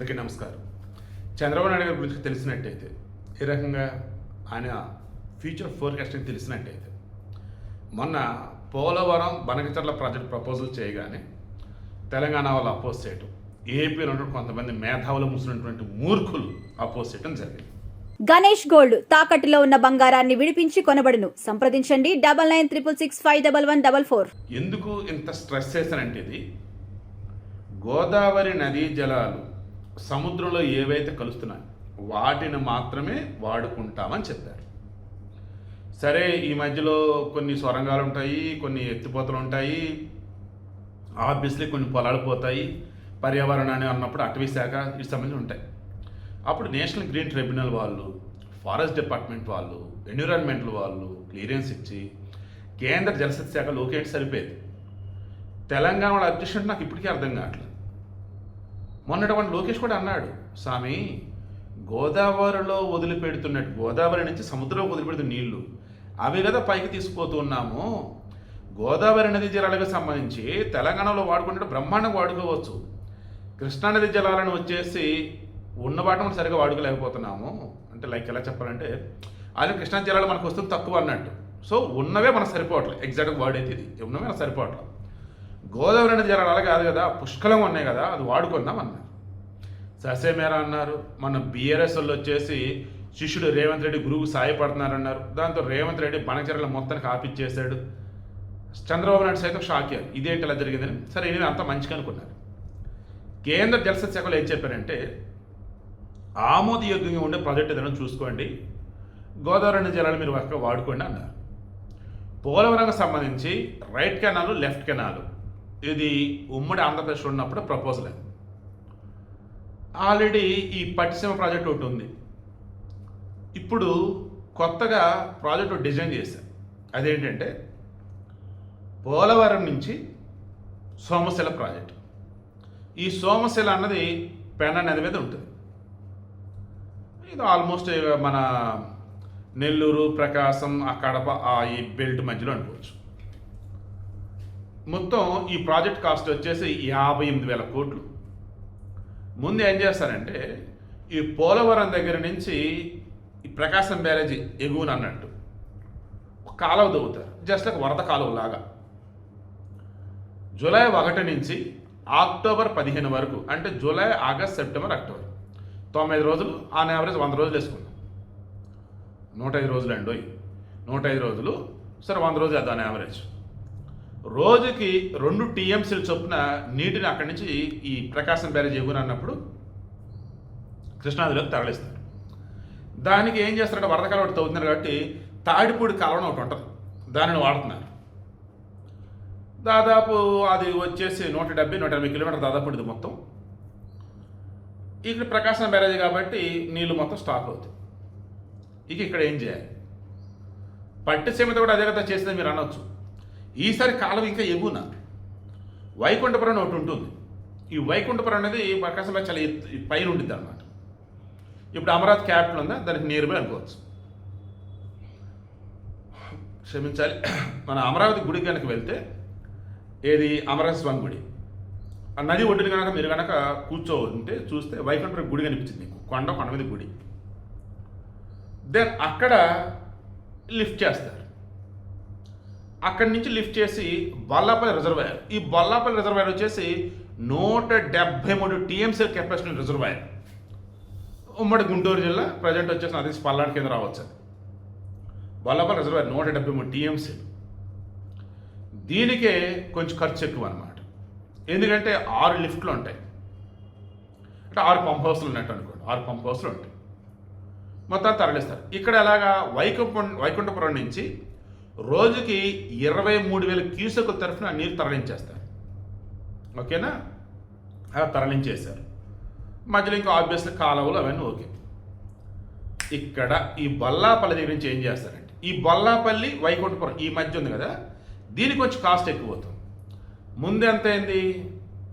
అందరికీ నమస్కారం. చంద్రబాబు నాయుడు గారి గురించి తెలిసినట్టయితే ఏ రకంగా ఆయన ఫ్యూచర్ ఫోర్కాస్టింగ్ తెలిసినట్టయితే మొన్న పోలవరం బనకచర్ల ప్రాజెక్ట్ ప్రపోజల్ చేయగానే తెలంగాణ వాళ్ళు అపోజ్ చేయటం ఏపీలో ఉన్నటువంటి కొంతమంది మేధావులు ముసినటువంటి మూర్ఖులు అపోజ్ చేయడం జరిగింది. గణేష్ గోల్డ్ తాకట్టులో ఉన్న బంగారాన్ని విడిపించి కొనబడును. సంప్రదించండి double nine triple six five double one double four. ఎందుకు ఇంత స్ట్రెస్ చేశానంటే ఇది? గోదావరి నదీ జలాలు సముద్రంలో ఏవైతే కలుస్తున్నాయి వాటిని మాత్రమే వాడుకుంటామని చెప్పారు. సరే ఈ మధ్యలో కొన్ని సొరంగాలు ఉంటాయి కొన్ని ఎత్తిపోతలు ఉంటాయి ఆబ్వియస్లీ కొన్ని పొలాలు పోతాయి పర్యావరణాన్ని అన్నప్పుడు అటవీ శాఖ ఈ సంబంధించి ఉంటాయి. అప్పుడు నేషనల్ గ్రీన్ ట్రిబ్యునల్ వాళ్ళు ఫారెస్ట్ డిపార్ట్మెంట్ వాళ్ళు ఎన్విరాన్మెంటల్ వాళ్ళు క్లియరెన్స్ ఇచ్చి కేంద్ర జలశక్తి శాఖ లోకేట్ సరిపోయేది. తెలంగాణ వాళ్ళ అధ్యక్షుడు నాకు ఇప్పటికీ అర్థం కావట్లేదు. మొన్నటి వాడు లోకేష్ కూడా అన్నాడు స్వామి గోదావరిలో వదిలిపెడుతున్నట్టు గోదావరి నుంచి సముద్రంలో వదిలిపెడుతున్న నీళ్ళు అవి కదా పైకి తీసుకుపోతున్నాము గోదావరి నది జలాలకు సంబంధించి తెలంగాణలో వాడుకుంటే బ్రహ్మాండంగా వాడుకోవచ్చు. కృష్ణానది జలాలను వచ్చేసి ఉన్న వాటిని మనం సరిగా వాడుకోలేకపోతున్నాము. అంటే లైక్ ఎలా చెప్పాలంటే అది కృష్ణా జలాలు మనకు వస్తుంది తక్కువ అన్నట్టు. సో ఉన్నవే మనకు సరిపోవట్లేదు ఎగ్జాక్ట్గా వాడేది ఇది. ఉన్నవే మనకు సరిపోవట్లేదు గోదావరి నది జలాలు అలా కాదు కదా పుష్కలంగా ఉన్నాయి కదా అది వాడుకుందాం అన్నారు. ససేమేరా అన్నారు మన బీఆర్ఎస్ఎల్ వచ్చేసి శిష్యుడు రేవంత్ రెడ్డి గురువు సాయపడుతున్నారన్నారు దాంతో రేవంత్ రెడ్డి బనచర్ల మొత్తానికి ఆపిచ్చేశాడు. చంద్రబాబు నాయుడు సైతం షాక్ అయ్యారు. ఇదేంటి ఇలా జరిగిందని. సరే ఇది అంతా మంచిగా అనుకున్నారు. కేంద్ర జలశక్తి శాఖలో ఏం చెప్పారంటే ఆమోదయోగ్యంగా ఉండే ప్రాజెక్ట్ ఏదైనా చూసుకోండి గోదావరి జలాలు మీరు ఒక్క వాడుకోండి అన్నారు. పోలవరంకు సంబంధించి రైట్ కెనాలు లెఫ్ట్ కెనాలు. ఇది ఉమ్మడి ఆంధ్రప్రదేశ్ ఉన్నప్పుడు ప్రపోజల్ ఆల్రెడీ ఈ పట్టిసీమ ప్రాజెక్ట్ ఒకటి ఉంది. ఇప్పుడు కొత్తగా ప్రాజెక్ట్ డిజైన్ చేశారు. అదేంటంటే పోలవరం నుంచి సోమశిల ప్రాజెక్ట్ ఈ సోమశిల అన్నది పెన్నా నది మీద ఉంటుంది. ఇది ఆల్మోస్ట్ మన నెల్లూరు ప్రకాశం ఆ కడప ఆ ఈ బెల్ట్ మధ్యలో అనుకోవచ్చు. మొత్తం ఈ ప్రాజెక్ట్ కాస్ట్ వచ్చేసి యాభై ఎనిమిది వేల కోట్లు. ముందు ఏం చేస్తారంటే ఈ పోలవరం దగ్గర నుంచి ఈ ప్రకాశం బ్యారేజీ ఎగువన అన్నట్టు కాలువ దవ్వుతారు జస్ట్ ఒక వరద కాలువ లాగా. జూలై ఒకటి నుంచి అక్టోబర్ పదిహేను వరకు అంటే జూలై ఆగస్ట్ సెప్టెంబర్ అక్టోబర్. తొమ్మిది రోజులు ఆన్ యావరేజ్ వంద రోజులు వేసుకుందాం. నూట ఐదు రోజులు అండి నూట ఐదు రోజులు సరే వంద రోజులు వేద్దాం యావరేజ్ రోజుకి రెండు టీఎంసీల చొప్పున నీటిని అక్కడి నుంచి ఈ ప్రకాశం బ్యారేజ్ ఎగురు అన్నప్పుడు కృష్ణానదిలోకి తరలిస్తారు. దానికి ఏం చేస్తారంటే వరదకాలం ఒకటి తవ్వుతున్నారు కాబట్టి తాడిపూడి కాలం ఒకటి ఉంటుంది. దానిని వాడుతున్నారు. దాదాపు అది వచ్చేసి నూట డెబ్బై నూట ఎనభై కిలోమీటర్ దాదాపు ఇది మొత్తం. ఇక్కడ ప్రకాశం బ్యారేజ్ కాబట్టి నీళ్ళు మొత్తం స్టాక్ అవుతాయి. ఇక ఇక్కడ ఏం చేయాలి? పట్టిసీమతో కూడా అదే కదా చేసింది మీరు అనొచ్చు. ఈసారి కాలం ఇంకా ఎగువన. వైకుంఠపురం అని ఒకటి ఉంటుంది. ఈ వైకుంఠపురం అనేది ప్రకాశంలో చాలా ఎత్తు పైన ఉంటుంది అనమాట ఇప్పుడు అమరావతి క్యాపిటల్ ఉందా? దానికి నియర్బై అనుకోవచ్చు. క్షమించాలి. మన అమరావతి గుడి కనుక వెళ్తే ఏది? అమరావతి స్వామి గుడి. ఆ నది ఒడ్డున కనుక మీరు కనుక కూర్చోంటే చూస్తే వైకుంఠపురం గుడి కనిపించింది మీకు. కొండ కొండ మీద గుడి. దెన్ అక్కడ లిఫ్ట్ చేస్తారు. అక్కడి నుంచి లిఫ్ట్ చేసి బొల్లాపల్లి రిజర్వాయర్. ఈ బొల్లాపల్లి రిజర్వాయర్ వచ్చేసి నూట డెబ్బై మూడు టీఎంసీ కెపాసిటీ రిజర్వాయర్. ఉమ్మడి గుంటూరు జిల్లా ప్రజెంట్ వచ్చేసి అది పల్నాడు కింద రావచ్చు అది. బొల్లాపల్లి రిజర్వాయర్ నూట డెబ్బై మూడు టీఎంసీ. దీనికే కొంచెం ఖర్చు ఎక్కువ అనమాట ఎందుకంటే ఆరు లిఫ్ట్లు ఉంటాయి. అంటే ఆరు పంప్ హౌస్లు ఉన్నట్టు అనుకోండి. ఆరు పంప్ హౌస్లు ఉంటాయి. మొత్తం తరలిస్తారు. ఇక్కడ ఎలాగా వైకుంఠ వైకుంఠపురం నుంచి రోజుకి ఇరవై మూడు వేల క్యూసెక్ తరఫున నీరు తరలించేస్తారు. ఓకేనా? అలా తరలించేశారు. మధ్యలో ఇంకా ఆబ్వియస్లీ కాలువలు అవన్నీ ఓకే. ఇక్కడ ఈ బొల్లాపల్లి దగ్గర నుంచి ఏం చేస్తారంటే ఈ బొల్లాపల్లి వైకుంఠపురం ఈ మధ్య ఉంది కదా దీనికి కొంచెం కాస్ట్ ఎక్కువ అవుతుంది ముందు ఎంత అయింది?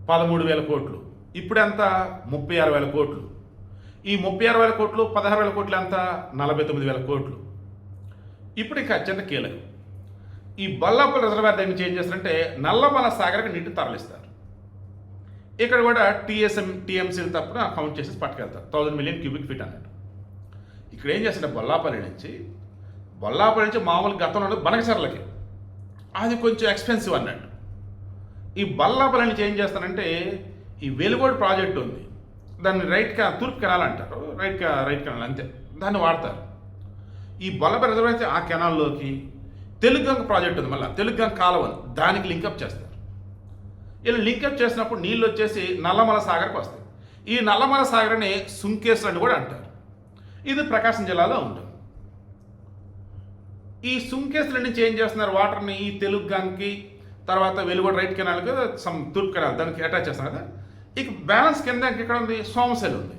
పదమూడు వేల కోట్లు. ఇప్పుడు ఎంత? ముప్పై ఆరు వేల కోట్లు. ఈ ముప్పై ఆరు వేల కోట్లు పదహారు వేల కోట్లు ఎంత? నలభై తొమ్మిది వేల కోట్లు. ఇప్పుడు ఇంకా అత్యంత కీలకం. ఈ బొల్లాపల్లి రిజర్వాయర్ దగ్గర నుంచి ఏం చేస్తారంటే నల్లమల సాగర్కి నీటిని తరలిస్తారు. ఇక్కడ కూడా టీఎస్ఎం టీఎంసీలు తప్పున కౌంట్ చేసి పట్టుకెళ్తారు. థౌజండ్ మిలియన్ క్యూబిక్ ఫీట్ అన్నట్టు. ఇక్కడ ఏం చేస్తాడు బొల్లాపల్లి నుంచి బొల్లాపల్లి నుంచి మామూలు గతంలో బనకచర్లకి. అది కొంచెం ఎక్స్పెన్సివ్ అన్నట్టు. ఈ బల్లాపల్లి నుంచి ఏం చేస్తానంటే ఈ వెలుగోడు ప్రాజెక్ట్ ఉంది. దాన్ని రైట్ కా తూర్పు కెనాల్ అంటారు. రైట్ రైట్ కెనాల్ అంతే. దాన్ని వాడతారు. ఈ బొల్లపల్లి రిజర్వాయర్ ఆ కెనాల్లోకి తెలుగంగ ప్రాజెక్ట్ ఉంది మళ్ళీ. తెలుగంగ కాలువ దానికి లింకప్ చేస్తారు. ఇలా లింకప్ చేసినప్పుడు నీళ్ళు వచ్చేసి నల్లమల సాగర్కి వస్తాయి. ఈ నల్లమల సాగర్ని సుంకేశ్వర్ అని కూడా అంటారు. ఇది ప్రకాశం జిల్లాలో ఉంటుంది. ఈ సుంకేశ్వర్ నుంచి ఏం చేస్తున్నారు? వాటర్ని ఈ తెలుగుగంకి తర్వాత వెలుగుడ రైట్ కెనాల్కి సమ్ తూర్పు కెనాల్ దానికి అటాచ్ చేస్తున్నారు కదా. ఇక బ్యాలెన్స్ కింద ఇక్కడ ఉంది? సోమశెల్ ఉంది.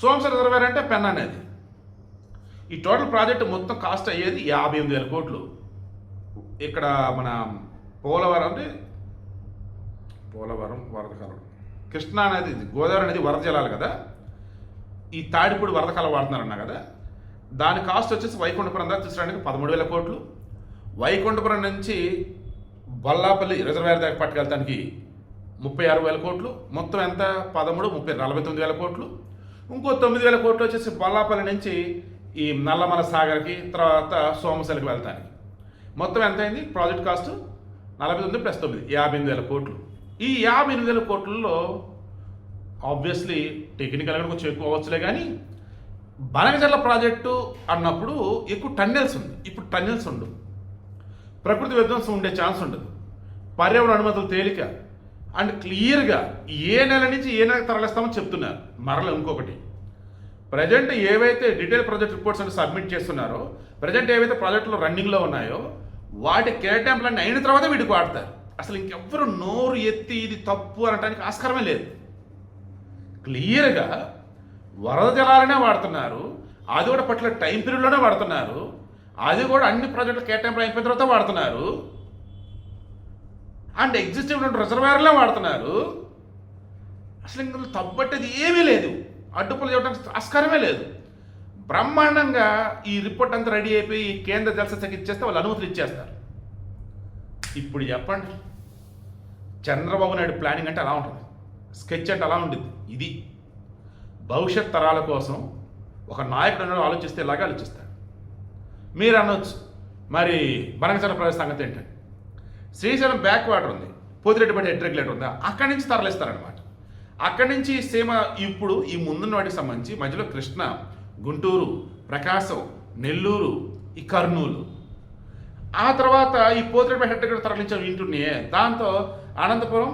సోమశెల్ రిజర్వేర్ అంటే పెన్ అనేది. ఈ టోటల్ ప్రాజెక్ట్ మొత్తం కాస్ట్ అయ్యేది యాభై ఎనిమిది వేల కోట్లు. ఇక్కడ మన పోలవరం అంటే పోలవరం వరదకాలం. కృష్ణా నది గోదావరి నది వరద జలాలు కదా. ఈ తాడిపూడి వరదకాలం వాడుతున్నారన్నా కదా. దాని కాస్ట్ వచ్చేసి వైకుంఠపురం దాకా తీసుకురావడానికి పదమూడు వేల కోట్లు. వైకుంఠపురం నుంచి బల్లాపల్లి రిజర్వేర్ దాకా పట్టుకెళ్ళడానికి ముప్పై ఆరు వేల కోట్లు. మొత్తం ఎంత? పదమూడు ముప్పై నలభై తొమ్మిది వేల కోట్లు. ఇంకో తొమ్మిది వేల కోట్లు వచ్చేసి బల్లాపల్లి నుంచి ఈ నల్లమల సాగర్కి తర్వాత సోమశలకి వెళ్తానికి. మొత్తం ఎంత అయింది ప్రాజెక్ట్ కాస్ట్ నలభై తొమ్మిది ప్లస్ తొమ్మిది యాభై ఎనిమిది వేల కోట్లు. ఈ యాభై ఎనిమిది వేల కోట్లలో ఆబ్వియస్లీ టెక్నికల్గా కొంచెం ఎక్కువ అవ్వచ్చులే కానీ బనగజల్ల ప్రాజెక్టు అన్నప్పుడు ఎక్కువ టన్నెల్స్ ఉంది. ఇప్పుడు టన్నెల్స్ ఉండవు. ప్రకృతి విధ్వంసం ఉండే ఛాన్స్ ఉండదు. పర్యావరణ అనుమతులు తేలిక. అండ్ క్లియర్గా ఏ నెల నుంచి ఏ నెలకు తరలిస్తామో చెప్తున్నారు. మరల ఇంకొకటి ప్రజెంట్ ఏవైతే డీటెయిల్ ప్రాజెక్ట్ రిపోర్ట్స్ అని సబ్మిట్ చేస్తున్నారో ప్రజెంట్ ఏవైతే ప్రాజెక్టులు రన్నింగ్లో ఉన్నాయో వాటి కేటాయింపులన్నీ అయిన తర్వాత వీటికి వాడతారు. అసలు ఇంకెవ్వరు నోరు ఎత్తి ఇది తప్పు అనడానికి ఆస్కారమే లేదు. క్లియర్గా వరద జలాలనే వాడుతున్నారు. అది కూడా పట్ల టైం పీరియడ్లోనే వాడుతున్నారు. అది కూడా అన్ని ప్రాజెక్టులు కేటాయింపులు అయిపోయిన తర్వాత వాడుతున్నారు. అండ్ ఎగ్జిస్టింగ్ రిజర్వేర్లే వాడుతున్నారు. అసలు ఇంకా తప్పట్టేది ఏమీ లేదు. అడ్డుపులు చేయడానికి ఆస్కారమే లేదు. బ్రహ్మాండంగా ఈ రిపోర్ట్ అంతా రెడీ అయిపోయి కేంద్ర జలశాఖకి ఇచ్చేస్తే వాళ్ళు అనుమతులు ఇచ్చేస్తారు. ఇప్పుడు చెప్పండి. చంద్రబాబు నాయుడు ప్లానింగ్ అంటే అలా ఉంటుంది. స్కెచ్ అంటే అలా ఉంటుంది ఇది భవిష్యత్ తరాల కోసం ఒక నాయకుడు అనేవాడు ఆలోచిస్తే ఇలాగే ఆలోచిస్తాడు. మీరు అనొచ్చు. మరి బనగచర ప్రదేశ సంగతి ఏంటంటే శ్రీశైలం బ్యాక్ వాటర్ ఉంది. పోతిరెడ్డిపేట హెడ్ రెగ్యులేటర్ ఉంది? అక్కడి నుంచి తరలిస్తారనమాట అక్కడి నుంచి సీమ ఇప్పుడు ఈ ముందున్న వాటికి సంబంధించి మధ్యలో కృష్ణ గుంటూరు ప్రకాశం నెల్లూరు ఈ కర్నూలు. ఆ తర్వాత ఈ పోతిరెడ్డి హెడ్ రెగ్యులేటర్ తరలించాం వింటున్నాయి దాంతో అనంతపురం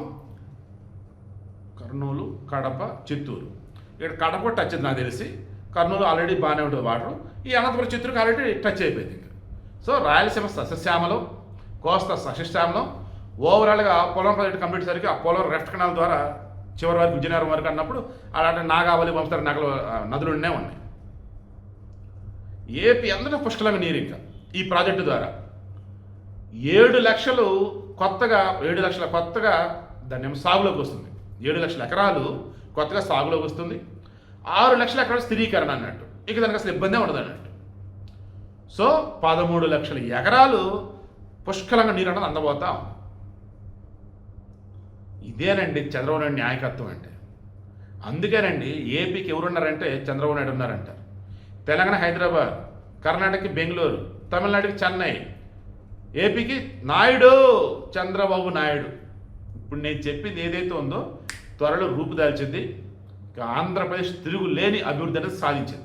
కర్నూలు కడప చిత్తూరు. ఇక్కడ కడప టచ్ ఉంది నాకు తెలిసి. కర్నూలు ఆల్రెడీ బాగానే ఉంటుంది వాటర్ ఈ అనంతపురం చిత్తూరుకి ఆల్రెడీ టచ్ అయిపోయింది ఇంకా. సో రాయలసీమ సస్యశ్యామలో కోస్తా సస్యశ్యామలో. ఓవరాల్గా పొలం ప్రాజెక్ట్ కంప్లీట్ సరికి ఆ పొలం రెఫ్ట్ కెనాల్ ద్వారా చివరి వరకు విజయనగరం వరకు అన్నప్పుడు అలాంటి నాగావళి వంశధార నగలు నదులు ఉన్నాయి. ఏపీ అందరూ పుష్కలంగా నీరు ఇంకా ఈ ప్రాజెక్టు ద్వారా. ఏడు లక్షలు కొత్తగా ఏడు లక్షల కొత్తగా దాన్ని సాగులోకి వస్తుంది. ఏడు లక్షల ఎకరాలు కొత్తగా సాగులోకి వస్తుంది. ఆరు లక్షల ఎకరాలు స్థిరీకరణ అన్నట్టు. ఇక దానికి అసలు ఇబ్బందే ఉండదు అన్నట్టు. సో పదమూడు లక్షల ఎకరాలు పుష్కలంగా నీరు అన్నది అందబోతా ఉంది. ఇదేనండి చంద్రబాబు నాయుడు నాయకత్వం అంటే. అందుకేనండి ఏపీకి ఎవరున్నారంటే చంద్రబాబు నాయుడు ఉన్నారంటారు తెలంగాణ హైదరాబాద్ కర్ణాటకకి బెంగళూరు తమిళనాడుకి చెన్నై ఏపీకి నాయుడు చంద్రబాబు నాయుడు. ఇప్పుడు నేను చెప్పింది ఏదైతే ఉందో త్వరలో రూపుదాల్చింది ఆంధ్రప్రదేశ్ తిరుగు లేని అభివృద్ధి అనేది సాధించింది.